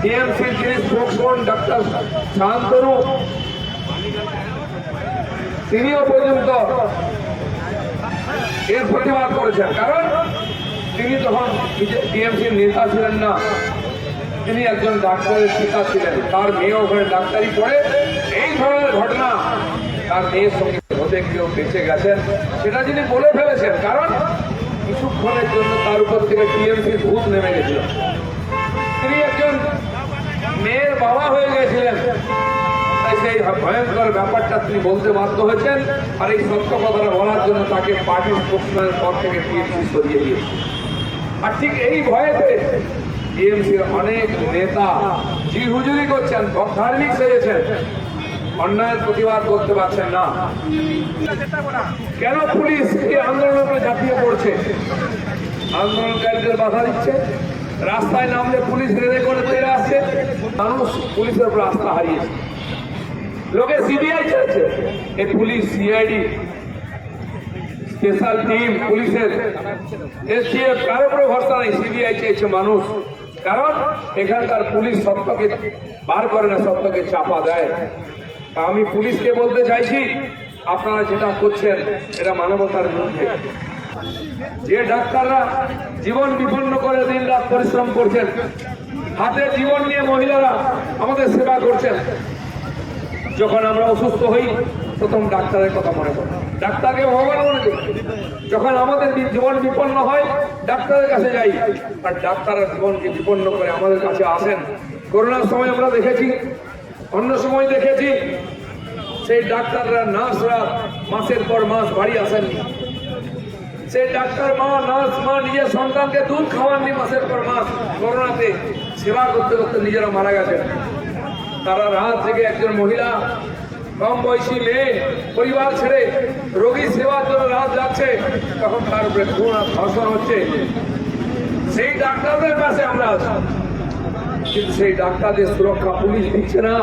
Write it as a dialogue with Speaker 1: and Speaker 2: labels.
Speaker 1: টিএমসির যিনি spokesman doctor Shantanu? তিনিও পর্যন্ত এর প্রতিবাদ করেছেন। কারণ তিনি তখন টিএমসির নেতা ছিলেন না, তিনি একজন ডাক্তারের পিতা ছিলেন। তার মেয়ে ওখানে ডাক্তারি পড়ে। এই ধরনের ঘটনা তার মেয়ের সঙ্গে হতে কেউ বেঁচে গেছেন, সেটা যিনি বলে ফেলেছেন। কারণ কিছুক্ষণের জন্য তার উপর থেকে টিএমসির ভূত নেমে গেছিল। তিনি একজন মেয়ের বাবা হয়ে গেছিলেন। তাই সেই ভয়ঙ্কর ব্যাপারটা তিনি বলতে বাধ্য হয়েছেন আর এই সত্য কথাটা বলার জন্য তাকে পার্টির স্পোকসম্যানের পর থেকে টিএমসি সরিয়ে দিয়েছে। আর ঠিক এই ভয়েতে টিএমসির অনেক নেতা জি হুজুরি করছেন ধার্মিক সেজেছেন। অন্যায়ের প্রতিবাদ করতে পারছেন না। কেন পুলিশ এই আন্দোলনে ঝাঁপিয়ে পড়ছে? আন্দোলনকারীদের বাধা দিচ্ছে? রাস্তায় নামলে পুলিশ রেড়ে করে তেড়ে আসছে মানুষ পুলিশের উপর আস্থা হারিয়েছে। লোকে সিবিআই চাইছে। এই পুলিশ সিআইডি স্পেশাল টিম পুলিশের এসটিএফ কারও উপরে ভরসা নেই। সিবিআই চাইছে মানুষ। কারণ এখানকার পুলিশ সত্যকে বার করে না, সত্যকে চাপা দেয়। তা আমি পুলিশকে বলতে চাইছি, আপনারা যেটা করছেন, এটা মানবতার বিরুদ্ধে যে ডাক্তাররা জীবন বিপন্ন করে দিন রাত পরিশ্রম করছেন, হাতে জীবন নিয়ে মহিলারা আমাদের সেবা করছেন, যখন আমরা অসুস্থ হই, প্রথম ডাক্তারের কথা মনে করি ডাক্তারকে ভগবান মনে করি। যখন আমাদের জীবন বিপন্ন হয়, ডাক্তারের কাছে যাই। আর ডাক্তাররা জীবনকে বিপন্ন করে আমাদের কাছে আসেন। করোনার সময় আমরা দেখেছি, অন্য সময় দেখেছি, সেই ডাক্তাররা, নার্সরা মাসের পর মাস বাড়ি আসেননি। সেই ডাক্তার মা, নার্স মা নিজের সন্তানকে দুধ খাওয়াননি মাসের পর মাস করোনাতে সেবা করতে করতে নিজেরা মারা গেছেন। তারা রাত থেকে একজন মহিলা কম বয়সী মেয়ে, পরিবার ছেড়ে রোগী সেবার জন্য রাত যাচ্ছে, তখন তার উপরে খুন ধর্ষণ হচ্ছে। সেই ডাক্তারদের পাশে আমরা আছি। কিন্তু সেই ডাক্তারদের সুরক্ষা পুলিশ দিচ্ছে না।